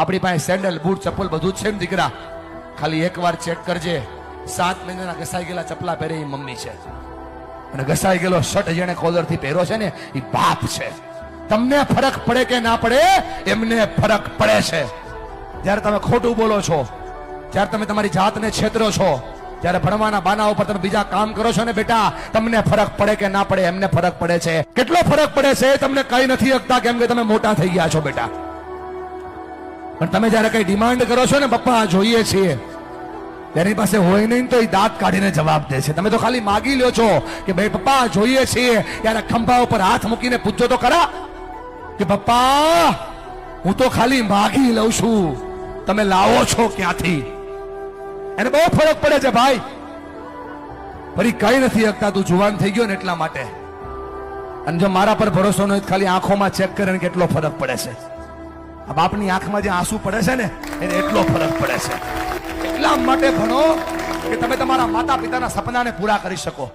આપણી પાસે sandal, boot, ચપ્પલ બધું છે ને દીકરા. ખાલી એકવાર ચેક કરજે. સાત મહિનાના ઘસાઈ ગયેલા ચપલા પહેરે એ મમ્મી છે. અને ઘસાઈ ગયેલો શર્ટ જેને કોલરથી પહેરો છે ને, એ બાપ છે. તમને ફરક પડે કે ના પડે, એમને ફરક પડે છે. જ્યારે તમે ખોટું બોલો છો, જ્યારે તમે તમારી જાતને છેતરો છો, જ્યારે ભણવાના બાના ઉપર તમે બીજા કામ કરો છો ને બેટા, તમને ફરક પડે કે ના પડે, એમને ફરક પડે છે. કેટલો ફરક પડે છે તમને કઈ નથી શકતા કેમ કે તમે મોટા થઈ ગયા છો બેટા. પણ તમે જ્યારે કઈ ડિમાન્ડ કરો છો ને, પપ્પા જોઈએ છીએ. તેની પાસે હોય નહીં તો એ દાંત કાઢીને જવાબ દે છે. તમે તો ખાલી માગી લ્યો છો કે ભાઈ, પપ્પા જોઈએ છીએ. ત્યારે ખંભા ઉપર હાથ મૂકીને પૂછજો તો ખરા કે, પપ્પા, હું તો ખાલી માગી લઉં છું. તમે લાવો છો ક્યાંથી? એને બહુ ફરક પડે છે ભાઈ. ફરી કઈ નથી શકતા તું જુવાન થઈ ગયો ને એટલા માટે. અને જો મારા પર ભરોસો નહીં ખાલી આંખોમાં ચેક કરે ને કેટલો ફરક પડે છે. આ બાપની આંખમાં જે આંસુ પડે છે ને, એને એટલો ફરક પડે છે. એટલા માટે ભણો કે તમે તમારા માતા પિતાના સપનાને પૂરા કરી શકો.